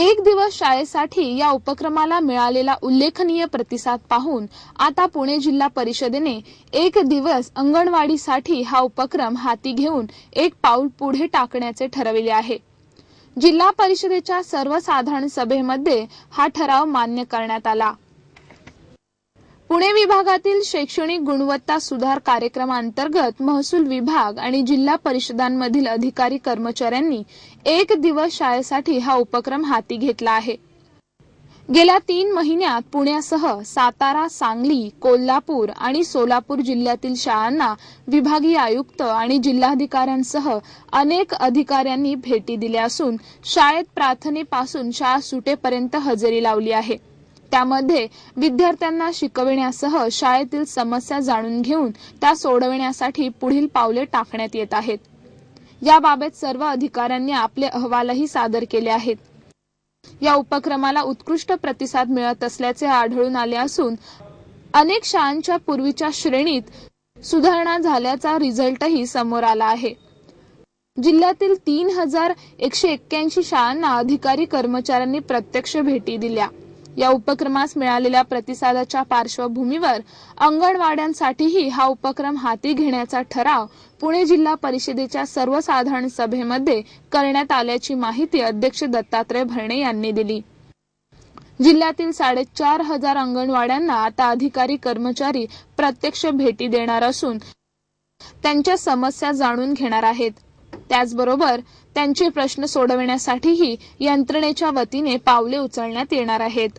एक दिवस शाळेसाठी या उपक्रमाला मिळालेला उल्लेखनीय प्रतिसाद पाहून आता पुणे जिल्हा परिषदेने एक दिवस अंगणवाडीसाठी हा उपक्रम हाती घेऊन एक पाऊल पुढे टाकण्याचे ठरविले आहे. जिल्हा परिषदेच्या सर्वसाधारण सभेमध्ये हा ठराव मान्य करण्यात आला. पुणे विभागातील शैक्षणिक गुणवत्ता सुधार कार्यक्रमांतर्गत महसूल विभाग आणि जिल्हा परिषदांमधील अधिकारी कर्मचाऱ्यांनी एक दिवस शाळेसाठी हा उपक्रम हाती घेतला आहे. गेल्या तीन महिन्यात पुण्यासह सातारा सांगली कोल्हापूर आणि सोलापूर जिल्ह्यातील शाळांना विभागीय आयुक्त आणि जिल्हाधिकाऱ्यांसह अनेक अधिकाऱ्यांनी भेटी दिल्या असून शाळेत प्रार्थनेपासून शाळा सुटेपर्यंत हजेरी लावली आहे. त्यामध्ये विद्यार्थ्यांना शिकविण्यासह शाळेतील समस्या जाणून घेऊन त्या सोडविण्यासाठी पुढील पावले टाकण्यात येत आहेत. याबाबत सर्व अधिकाऱ्यांनी आपले अहवालही सादर केले आहेत. या उपक्रमाला उत्कृष्ट प्रतिसाद मिळत असल्याचे आढळून आले असून अनेक शाळांच्या पूर्वीच्या श्रेणीत सुधारणा झाल्याचा रिझल्टही समोर आला आहे. जिल्ह्यातील तीन हजार एकशे एक्क्याऐंशी शाळांना अधिकारी कर्मचाऱ्यांनी प्रत्यक्ष भेटी दिल्या. या उपक्रमास मिळालेल्या प्रतिसादाच्या पार्श्वभूमीवर अंगणवाड्यांसाठीही हा उपक्रम हाती घेण्याचा ठराव पुणे जिल्हा परिषदेच्या सर्वसाधारण सभेमध्ये करण्यात आल्याची माहिती अध्यक्ष दत्तात्रय भरणे यांनी दिली. जिल्ह्यातील साडेचार हजार अंगणवाड्यांना आता अधिकारी कर्मचारी प्रत्यक्ष भेटी देणार असून त्यांच्या समस्या जाणून घेणार आहेत. त्याचबरोबर त्यांचे प्रश्न सोडविण्यासाठीही यंत्रणेच्या वतीने पावले उचलण्यात येणार आहेत.